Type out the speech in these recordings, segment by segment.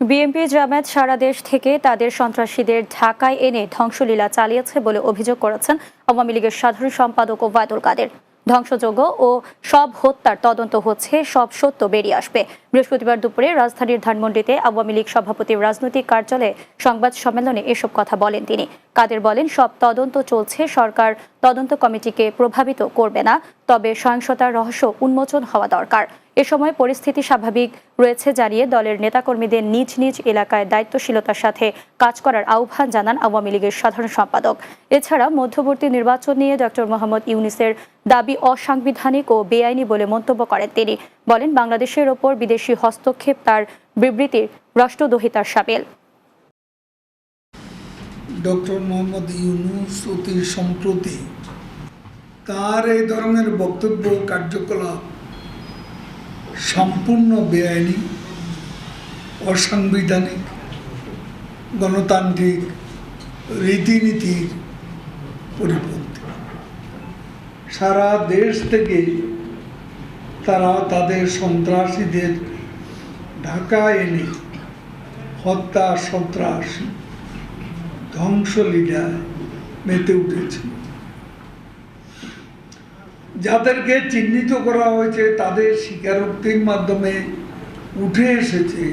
BNP Jamaat সারা দেশ থেকে তাদের সন্ত্রাসীদের ঢাকায় এনে ধ্বংসলীলা চালিয়েছে বলে অভিযোগ করেছেন আওয়ামী লীগের সাধারণ সম্পাদক ওবায়দুল কাদের। ধ্বংসযোগ্য ও সব হত্যার তদন্ত হচ্ছে, সব সত্য বেরিয়ে আসবে। বৃহস্পতিবার দুপুরে রাজধানীর ধানমন্ডিতে আওয়ামী লীগ সভাপতির রাজনৈতিক কার্যালয়ে সংবাদ সম্মেলনে এসব কথা বলেন তিনি। কাদের বলেন, সব তদন্ত চলছে, সরকার তদন্ত কমিটিকে প্রভাবিত করবে না, তবে সহিংসতার রহস্য উন্মোচন হওয়া দরকার। এ সময় পরিস্থিতি স্বাভাবিক রয়েছে জানিয়ে দলের নেতাকর্মীদের নিজ নিজ এলাকায় দায়িত্বশীলতার সাথে কাজ করার আহ্বান জানান আওয়ামী লীগের সাধারণ সম্পাদক। এছাড়া মধ্যবর্তী নির্বাচন নিয়ে ডক্টর মোহাম্মদ ইউনিসের দাবি অসাংবিধানিক ও বেআইনি বলে মন্তব্য করেন তিনি। বলেন, বাংলাদেশের ওপর বিদেশি হস্তক্ষেপ তার বিবৃতির রাষ্ট্রদ্রোহিতার সামিল। ডক্টর মোহাম্মদ ইউনুস অতি সম্প্রতি তার এই ধরনের বক্তব্য, কার্যকলাপ সম্পূর্ণ বেআইনি, অসাংবিধানিক, গণতান্ত্রিক রীতিনীতির পরিপন্থী। সারা দেশ থেকে তারা তাদের সন্ত্রাসীদের ঢাকা এনে হত্যা, সন্ত্রাস ধ্বংসলীলায় মেতে উঠেছে। যাদেরকে চিহ্নিত করা হয়েছে, তাদের স্বীকারোক্তির মাধ্যমে উঠে এসেছে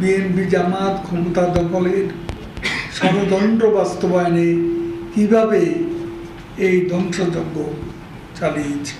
বিএনপি জামাত ক্ষমতা দখলের ষড়যন্ত্র বাস্তবায়নে কীভাবে এই ধ্বংসযজ্ঞ চালিয়েছে।